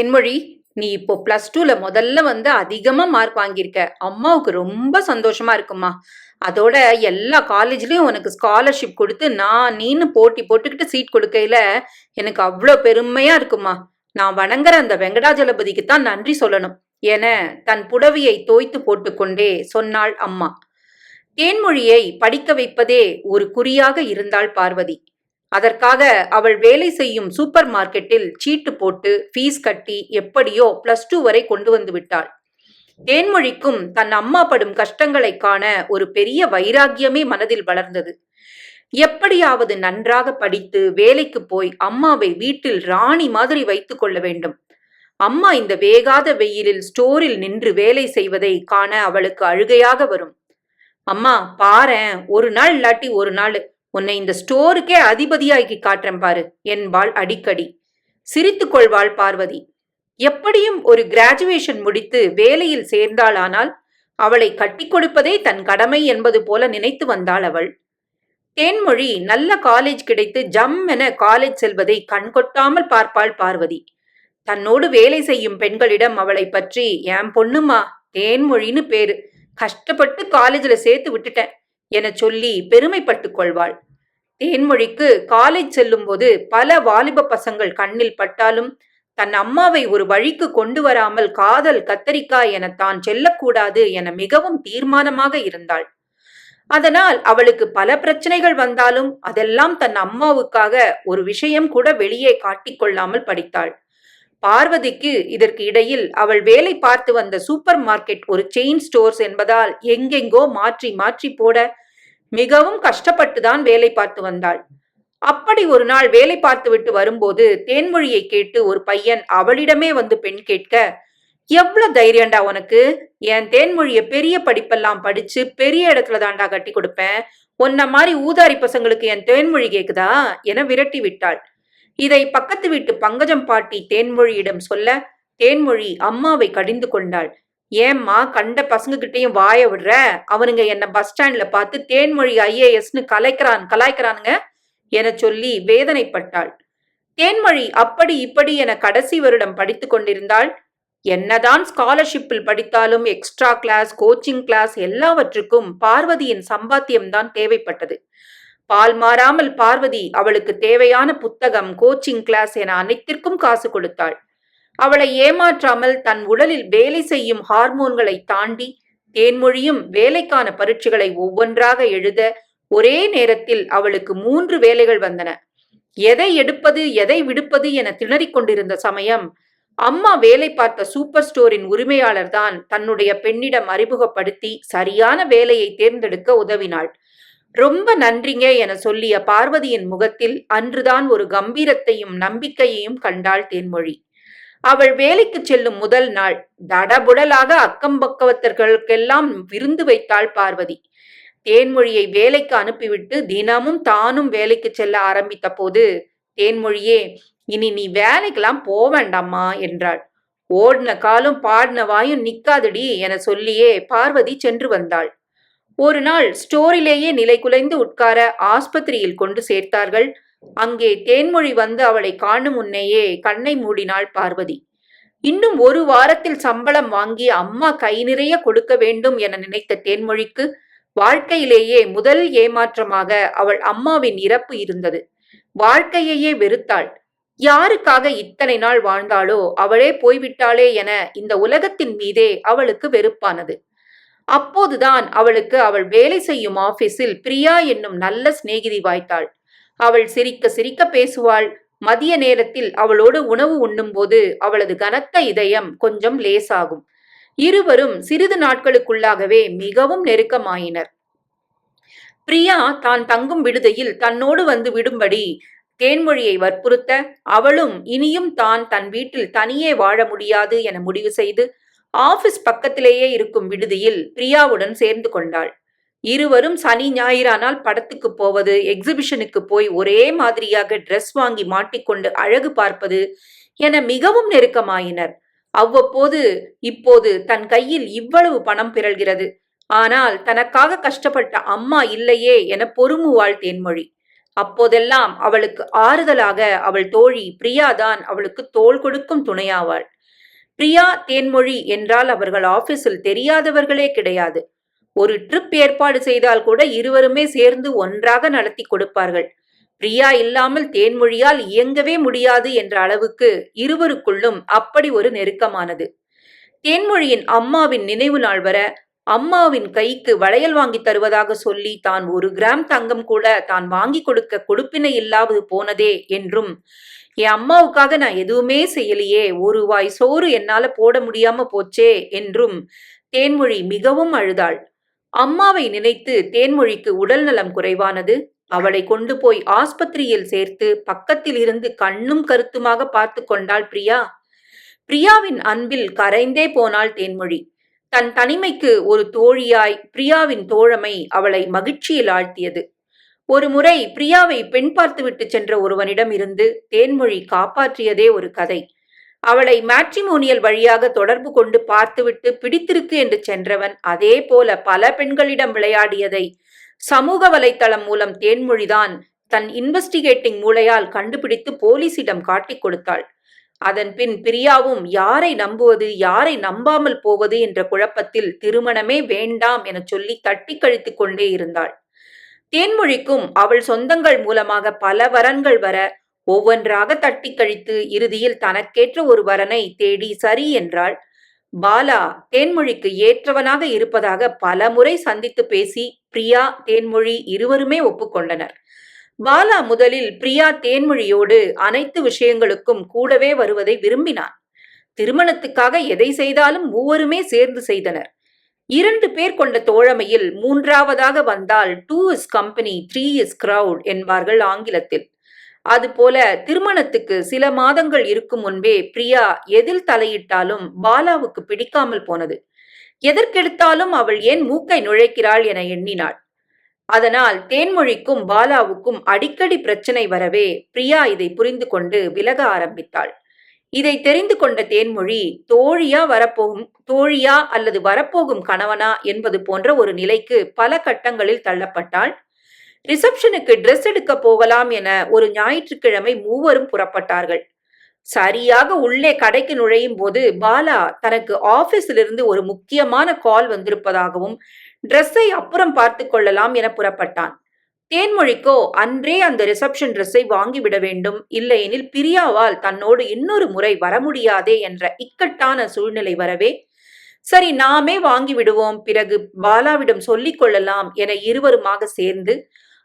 என்மொழி நீ இப்போ பிளஸ் டூல முதல்ல வந்து அதிகமா மார்க் வாங்கியிருக்க. அம்மாவுக்கு ரொம்ப சந்தோஷமா இருக்குமா அதோட எல்லா காலேஜ்லயும் உனக்கு ஸ்காலர்ஷிப் கொடுத்து நான் நீன்னு போட்டி போட்டுக்கிட்டு சீட் கொடுக்கையில எனக்கு அவ்வளோ பெருமையா இருக்குமா நான் வணங்குற அந்த வெங்கடாஜலபதிக்கு தான் நன்றி சொல்லணும். என தன் புடவையை தோய்த்து போட்டுக்கொண்டே சொன்னாள் அம்மா. தேன்மொழியை படிக்க வைப்பதே ஒரு குறியாக இருந்தாள் பார்வதி. அதற்காக அவள் வேலை செய்யும் சூப்பர் மார்க்கெட்டில் சீட்டு போட்டு ஃபீஸ் கட்டி எப்படியோ பிளஸ் டூ வரை கொண்டு வந்து விட்டாள். தேன்மொழிக்கும் தன் அம்மா படும் கஷ்டங்களை காண ஒரு பெரிய வைராக்கியமே மனதில் வளர்ந்தது. எப்படியாவது நன்றாக படித்து வேலைக்கு போய் அம்மாவை வீட்டில் ராணி மாதிரி வைத்துக் கொள்ள வேண்டும். அம்மா இந்த வேகாத வெயிலில் ஸ்டோரில் நின்று வேலை செய்வதை காண அவளுக்கு அழுகையாக வரும். அம்மா பாரேன் ஒரு நாள் இல்லாட்டி ஒரு நாள். உன்னை இந்த ஸ்டோருக்கே அதிபதியாக்கி காட்டுறேன் பாரு என்பாள் அடிக்கடி. சிரித்து கொள்வாள் பார்வதி. எப்படியும் ஒரு கிராஜுவேஷன் முடித்து வேலையில் சேர்ந்தாளானால் அவளை கட்டி கொடுப்பதே தன் கடமை என்பது போல நினைத்து வந்தாள் அவள். தேன்மொழி நல்ல காலேஜ் கிடைத்து ஜம் என காலேஜ் செல்வதை கண்கொட்டாமல் பார்ப்பாள் பார்வதி. தன்னோடு வேலை செய்யும் பெண்களிடம் அவளை பற்றி என் பொண்ணுமா தேன்மொழின்னு பேரு. கஷ்டப்பட்டு காலேஜில் சேர்த்து விட்டுட்டேன். என சொல்லி பெருமைப்பட்டுக் கொள்வாள். தேன்மொழிக்கு காலேஜ் செல்லும்போது பல வாலிப பசங்கள் கண்ணில் பட்டாலும் தன் அம்மாவை ஒரு வழிக்கு கொண்டு வராமல் காதல் கத்தரிக்காய் என தான் செல்லக்கூடாது என மிகவும் தீர்மானமாக இருந்தாள். அதனால் அவளுக்கு பல பிரச்சனைகள் வந்தாலும் அதெல்லாம் தன் அம்மாவுக்காக ஒரு விஷயம் கூட வெளியே காட்டிக்கொள்ளாமல் படித்தாள். பார்வதிக்கு இதற்கு இடையில் அவள் வேலை பார்த்து வந்த சூப்பர் மார்க்கெட் ஒரு செயின் ஸ்டோர்ஸ் என்பதால் எங்கெங்கோ மாற்றி மாற்றி போட மிகவும் கஷ்டப்பட்டுதான் வேலை பார்த்து வந்தாள். அப்படி ஒரு நாள் வேலை பார்த்துவிட்டு வரும்போது தேன்மொழியை கேட்டு ஒரு பையன் அவளிடமே வந்து பெண் கேட்க எவ்வளவு தைரியம்டா உனக்கு? என் தேன்மொழிய பெரிய படிப்பெல்லாம் படிச்சு பெரிய இடத்துல தாண்டா கட்டி கொடுப்பேன். உன்ன மாதிரி ஊதாரி பசங்களுக்கு என் தேன்மொழி கேக்குதா? என விரட்டி விட்டாள். இதை பக்கத்து வீட்டு பங்கஜம் பாட்டி தேன்மொழியிடம் சொல்ல தேன்மொழி அம்மாவை கடிந்து கொண்டாள். ஏம்மா கண்ட பசங்க கிட்டயும் வாய விடுற? அவனுங்க என்ன பஸ் ஸ்டாண்ட்ல பார்த்து தேன்மொழி ஐஏஎஸ்னு கலைக்கிறான் கலாய்க்கிறானுங்க? என சொல்லி வேதனைப்பட்டாள். தேன்மொழி அப்படி இப்படி என கடைசி வருடம் படித்துக் கொண்டிருந்தாள். என்னதான் ஸ்காலர்ஷிப்பில் படித்தாலும் எக்ஸ்ட்ரா கிளாஸ் கோச்சிங் கிளாஸ் எல்லாவற்றுக்கும் பார்வதியின் சம்பாத்தியம்தான் தேவைப்பட்டது. பால் மாறாமல் பார்வதி அவளுக்கு தேவையான புத்தகம் கோச்சிங் கிளாஸ் என அனைத்திற்கும் காசு கொடுத்தாள். அவளை ஏமாற்றாமல் தன் உடலில் வேலை செய்யும் ஹார்மோன்களை தாண்டி தேன்மொழியும் வேலைக்கான பரீட்சைகளை ஒவ்வொன்றாக எழுத ஒரே நேரத்தில் அவளுக்கு மூன்று வேலைகள் வந்தன. எதை எடுப்பது எதை விடுப்பது என திணறிக் கொண்டிருந்த சமயம் அம்மா வேலை பார்த்த சூப்பர் ஸ்டோரின் உரிமையாளர் தான் தன்னுடைய பெண்ணிடம் அறிமுகப்படுத்தி சரியான வேலையை தேர்ந்தெடுக்க உதவினாள். ரொம்ப நன்றிங்க என சொல்லிய பார்வதியின் முகத்தில் அன்றுதான் ஒரு கம்பீரத்தையும் நம்பிக்கையையும் கண்டாள் தேன்மொழி. அவள் வேலைக்கு செல்லும் முதல் நாள் தடபுடலாக அக்கம் பக்கவத்தர்களுக்கெல்லாம் விருந்து வைத்தாள் பார்வதி. தேன்மொழியை வேலைக்கு அனுப்பிவிட்டு தினமும் தானும் வேலைக்கு செல்ல ஆரம்பித்த போது தேன்மொழியே இனி நீ வேலைக்கெல்லாம் போவேண்டாமா என்றாள். ஓடின காலும் பாடின வாயும் நிக்காதடி என சொல்லியே பார்வதி சென்று வந்தாள். ஒரு நாள் ஸ்டோரிலேயே நிலை குலைந்து உட்கார ஆஸ்பத்திரியில் கொண்டு சேர்த்தார்கள். அங்கே தேன்மொழி வந்து அவளை காணும் முன்னேயே கண்ணை மூடினாள் பார்வதி. இன்னும் ஒரு வாரத்தில் சம்பளம் வாங்கி அம்மா கை நிறைய கொடுக்க வேண்டும் என நினைத்த தேன்மொழிக்கு வாழ்க்கையிலேயே முதல் ஏமாற்றமாக அவள் அம்மாவின் இறப்பு இருந்தது. வாழ்க்கையையே வெறுத்தாள். யாருக்காக இத்தனை நாள் வாழ்ந்தாளோ அவளே போய்விட்டாளே என இந்த உலகத்தின் மீதே அவளுக்கு வெறுப்பானது. அப்போதுதான் அவளுக்கு அவள் வேலை செய்யும் ஆபீஸில் பிரியா என்னும் நல்ல சிநேகிதி வாய்த்தாள். அவள் சிரிக்க சிரிக்க பேசுவாள். மதிய நேரத்தில் அவளோடு உணவு உண்ணும்போது அவளது கனத்த இதயம் கொஞ்சம் லேசாகும். இருவரும் சிறிது நாட்களுக்குள்ளாகவே மிகவும் நெருக்கமாயினர். பிரியா தான் தங்கும் விடுதியில் தன்னோடு வந்து விடும்படி தேன்மொழியை வற்புறுத்த அவளும் இனியும் தான் தன் வீட்டில் தனியே வாழ முடியாது என முடிவு செய்து ஆபீஸ் பக்கத்திலேயே இருக்கும் விடுதியில் பிரியாவுடன் சேர்ந்து கொண்டாள். இருவரும் சனி ஞாயிறானால் படத்துக்கு போவது எக்ஸிபிஷனுக்கு போய் ஒரே மாதிரியாக ட்ரெஸ் வாங்கி மாட்டிக்கொண்டு அழகு பார்ப்பது என மிகவும் நெருக்கமாயினர். அவ்வப்போது இப்போது தன் கையில் இவ்வளவு பணம் பிறழ்கிறது. ஆனால் தனக்காக கஷ்டப்பட்ட அம்மா இல்லையே என பொறுமுவாள் தேன்மொழி அப்போதெல்லாம் அவளுக்கு ஆறுதலாக அவள் தோழி பிரியாதான் அவளுக்கு தோள் கொடுக்கும் துணையாவாள். பிரியா தேன்மொழி என்றால் அவர்கள் ஆபீஸில் தெரியாதவர்களே கிடையாது. ஒரு ட்ரிப் ஏற்பாடு செய்தால் கூட இருவருமே சேர்ந்து ஒன்றாக நடத்தி கொடுப்பார்கள். பிரியா இல்லாமல் தேன்மொழியால் இயங்கவே முடியாது என்ற அளவுக்கு இருவருக்குள்ளும் அப்படி ஒரு நெருக்கமானது. தேன்மொழியின் அம்மாவின் நினைவு நாள் வர அம்மாவின் கைக்கு வளையல் வாங்கி தருவதாக சொல்லி தான் ஒரு கிராம் தங்கம் கூட தான் வாங்கி கொடுக்க கொடுப்பினை இல்லாது போனதே என்றும் என் அம்மாவுக்காக நான் எதுவுமே செய்யலையே ஒரு வாய் சோறு என்னால போட முடியாம போச்சே என்றும் தேன்மொழி மிகவும் அழுதாள். அம்மாவை நினைத்து தேன்மொழிக்கு உடல் நலம் குறைவானது. அவளை கொண்டு போய் ஆஸ்பத்திரியில் சேர்த்து பக்கத்தில் இருந்து கண்ணும் கருத்துமாக பார்த்து கொண்டாள் பிரியா. பிரியாவின் அன்பில் கரைந்தே போனாள் தேன்மொழி. தன் தனிமைக்கு ஒரு தோழியாய் பிரியாவின் தோழமை அவளை மகிழ்ச்சியில் ஆழ்த்தியது. ஒரு முறை பிரியாவை பெண் பார்த்துவிட்டு சென்ற ஒருவனிடம் இருந்து தேன்மொழி காப்பாற்றியதே ஒரு கதை. அவளை மேட்ரிமோனியல் வழியாக தொடர்பு கொண்டு பார்த்துவிட்டு பிடித்திருக்கு என்று சென்றவன் அதே போல பல பெண்களிடம் விளையாடியதை சமூக வலைத்தளம் மூலம் தேன்மொழிதான் தன் இன்வெஸ்டிகேட்டிங் மூளையால் கண்டுபிடித்து போலீசிடம் காட்டிக் கொடுத்தாள். அதன்பின் பிரியாவும் யாரை நம்புவது யாரை நம்பாமல் போவது? என்ற குழப்பத்தில் திருமணமே வேண்டாம் என சொல்லி தட்டி கழித்துக் கொண்டே இருந்தாள். தேன்மொழிக்கும் அவள் சொந்தங்கள் மூலமாக பல வரன்கள் வர ஒவ்வொன்றாக தட்டி கழித்து இறுதியில் தனக்கேற்ற ஒரு வரனை தேடி சரி என்றாள். பாலா தேன்மொழிக்கு ஏற்றவனாக இருப்பதாக பல முறை சந்தித்து பேசி பிரியா தேன்மொழி இருவருமே ஒப்புக்கொண்டனர் பாலா முதலில் பிரியா தேன்மொழியோடு அனைத்து விஷயங்களுக்கும் கூடவே வருவதை விரும்பினான். திருமணத்துக்காக எதை செய்தாலும் மூவருமே சேர்ந்து செய்தனர். இரண்டு பேர் கொண்ட தோழமையில் மூன்றாவதாக வந்தால் two is company three is crowd என்பார்கள் ஆங்கிலத்தில். அதுபோல திருமணத்துக்கு சில மாதங்கள் இருக்கும் முன்பே பிரியா எதில் தலையிட்டாலும் பாலாவுக்கு பிடிக்காமல் போனது. எதற்கெடுத்தாலும் அவள் ஏன் மூக்கை நுழைக்கிறாள் என எண்ணினாள். அதனால் தேன்மொழிக்கும் பாலாவுக்கும் அடிக்கடி பிரச்சனை வரவே பிரியா இதை புரிந்து கொண்டு விலக ஆரம்பித்தாள். இதை தெரிந்து கொண்ட தேன்மொழி தோழியா வரப்போகும் தோழியா அல்லது வரப்போகும் கணவனா? என்பது போன்ற ஒரு நிலைக்கு பல கட்டங்களில் தள்ளப்பட்டாள். ரிசப்ஷனுக்கு ட்ரெஸ் எடுக்க போகலாம் என ஒரு ஞாயிற்றுக்கிழமை மூவரும் புறப்பட்டார்கள். சரியாக உள்ளே கடைக்கு நுழையும் போது பாலா தனக்கு ஆபீஸிலிருந்து ஒரு முக்கியமான கால் வந்திருப்பதாகவும் ட்ரெஸ்ஸை அப்புறம் பார்த்து கொள்ளலாம் என புறப்பட்டான். தேன்மொழிக்கோ அன்றே அந்த ரிசப்ஷன் ட்ரெஸ்ஸை வாங்கிவிட வேண்டும். இல்லையெனில் பிரியாவால் தன்னோடு இன்னொரு முறை வர முடியாதே என்ற இக்கட்டான சூழ்நிலை வரவே சரி நாமே வாங்கி விடுவோம் பிறகு பாலாவிடம் சொல்லிக் கொள்ளலாம் என இருவருமாக சேர்ந்து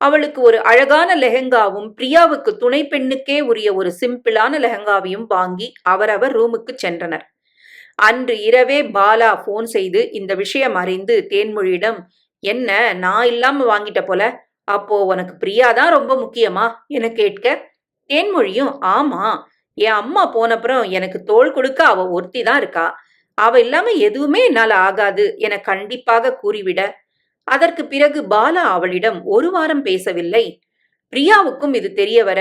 அவளுக்கு ஒரு அழகான லெஹெங்காவும் பிரியாவுக்கு துணை பெண்ணுக்கே உரிய ஒரு சிம்பிளான லெஹங்காவையும் வாங்கி அவரவர் ரூமுக்கு சென்றனர். அன்று இரவே பாலா போன் செய்து இந்த விஷயம் அறிந்து தேன்மொழியிடம் என்ன நான் இல்லாம வாங்கிட்ட போல? அப்போ உனக்கு பிரியா தான் ரொம்ப முக்கியமா? என கேட்க தேன்மொழியும் ஆமா. என் அம்மா போனப்புறம் எனக்கு தோல் கொடுக்க அவ ஒருத்தி தான் இருக்கா. அவ இல்லாம எதுவுமே என்னால ஆகாது என கண்டிப்பாக கூறிவிட அதற்கு பிறகு பாலா அவளிடம் ஒரு வாரம் பேசவில்லை. பிரியாவுக்கும் இது தெரிய வர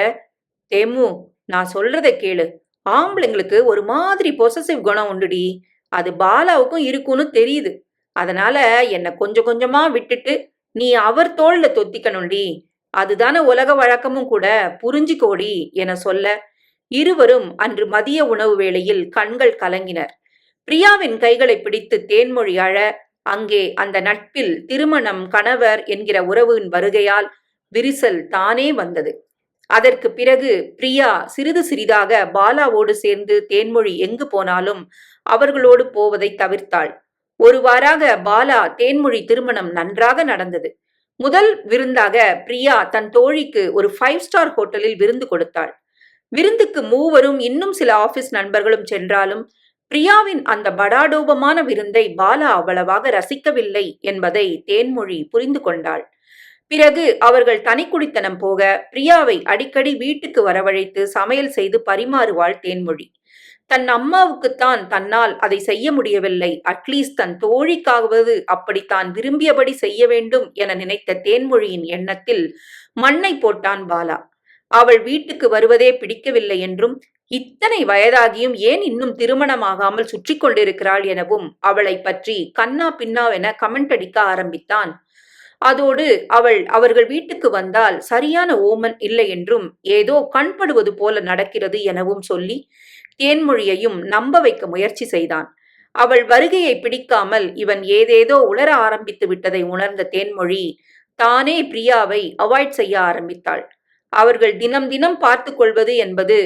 தேமு நான் சொல்றதை கேளு. ஆம்பளைங்களுக்கு ஒரு மாதிரி பொசசிவ் குணம் உண்டுடி. அது பாலாவுக்கும் இருக்கும்னு தெரியுது. அதனால என்னை கொஞ்சம் கொஞ்சமா விட்டுட்டு நீ அவர் தோல்ல தொத்திக்கணும்டி. அதுதானே உலக வழக்கமும் கூட. புரிஞ்சுக்கோடி என சொல்ல இருவரும் அன்று மதிய உணவு வேளையில் கண்கள் கலங்கினர். பிரியாவின் கைகளை பிடித்து தேன்மொழி அழ அங்கே அந்த நட்பில் திருமணம் கணவர் என்கிற உறவின் வருகையால் விரிசல் தானே வந்தது. அதற்கு பிறகு பிரியா சிறிது சிறிதாக பாலாவோடு சேர்ந்து தேன்மொழி எங்கு போனாலும் அவர்களோடு போவதை தவிர்த்தாள். ஒருவாறாக பாலா தேன்மொழி திருமணம் நன்றாக நடந்தது. முதல் விருந்தாக பிரியா தன் தோழிக்கு ஒரு ஃபைவ் ஸ்டார் ஹோட்டலில் விருந்து கொடுத்தாள். விருந்துக்கு மூவரும் இன்னும் சில ஆபீஸ் நண்பர்களும் சென்றாலும் பிரியாவின் அந்த படாடோபமான விருந்தை பாலா அவ்வளவாக ரசிக்கவில்லை என்பதை தேன்மொழி புரிந்து கொண்டாள். பிறகு அவர்கள் தனிக்குடித்தனம் போக பிரியாவை அடிக்கடி வீட்டுக்கு வரவழைத்து சமையல் செய்து பரிமாறுவாள் தேன்மொழி தன் அம்மாவுக்குத்தான் தன்னால் அதை செய்ய முடியவில்லை. அட்லீஸ்ட் தன் தோழிக்காவது அப்படி தான் விரும்பியபடி செய்ய வேண்டும் என நினைத்த தேன்மொழியின் எண்ணத்தில் மண்ணை போட்டான் பாலா. அவள் வீட்டுக்கு வருவதே பிடிக்கவில்லை என்றும் இத்தனை வயதாகியும் ஏன் இன்னும் திருமணமாகாமல் சுற்றி கொண்டிருக்கிறாள் எனவும் அவளை பற்றி கண்ணா பின்னாவென கமெண்ட் அடிக்க ஆரம்பித்தான். அதோடு அவள் அவர்கள் வீட்டுக்கு வந்தால் சரியான ஓமன் இல்லை என்றும் ஏதோ கண்படுவது போல நடக்கிறது எனவும் சொல்லி தேன்மொழியையும் நம்ப வைக்க முயற்சி செய்தான். அவள் வருகையை பிடிக்காமல் இவன் ஏதேதோ உளர ஆரம்பித்து விட்டதை உணர்ந்த தேன்மொழி தானே பிரியாவை அவாய்ட் செய்ய ஆரம்பித்தாள். அவர்கள் தினம் தினம் பார்த்து கொள்வது என்பது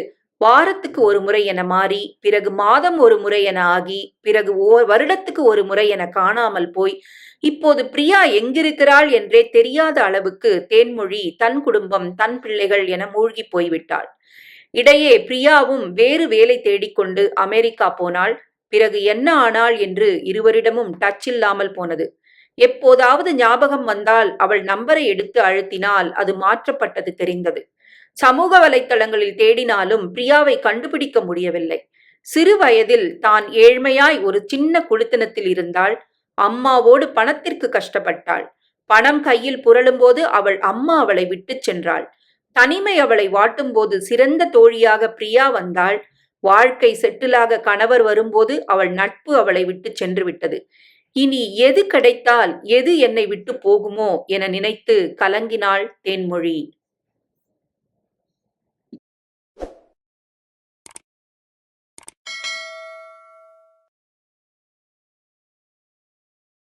வாரத்துக்கு ஒரு முறை என மாறி பிறகு மாதம் ஒரு முறை என ஆகி பிறகு ஓ வருடத்துக்கு ஒரு முறை என காணாமல் போய் இப்போது பிரியா எங்கிருக்கிறாள் என்றே தெரியாத அளவுக்கு தேன்மொழி தன் குடும்பம் தன் பிள்ளைகள் என மூழ்கி போய்விட்டாள். இடையே பிரியாவும் வேறு வேலை தேடிக்கொண்டு அமெரிக்கா போனாள். பிறகு என்ன ஆனாள் என்று இருவரிடமும் டச் இல்லாமல் போனது. எப்போதாவது ஞாபகம் வந்தால் அவள் நம்பரை எடுத்து அழுத்தினால் அது மாற்றப்பட்டது தெரிந்தது. சமூக வலைத்தளங்களில் தேடினாலும் பிரியாவை கண்டுபிடிக்க முடியவில்லை. சிறு வயதில் தான் ஏழ்மையாய் ஒரு சின்ன குடித்தனத்தில் இருந்தாள். அம்மாவோடு பணத்திற்கு கஷ்டப்பட்டாள். பணம் கையில் புரளும்போது அவள் அம்மா அவளை விட்டுச் சென்றாள். தனிமை அவளை வாட்டும்போது சிறந்த தோழியாக பிரியா வந்தாள். வாழ்க்கை செட்டிலாக கணவர் வரும்போது அவள் நட்பு அவளை விட்டு சென்று விட்டது. இனி எது கிடைத்தால் எது என்னை விட்டு போகுமோ என நினைத்து கலங்கினாள் தேன்மொழி.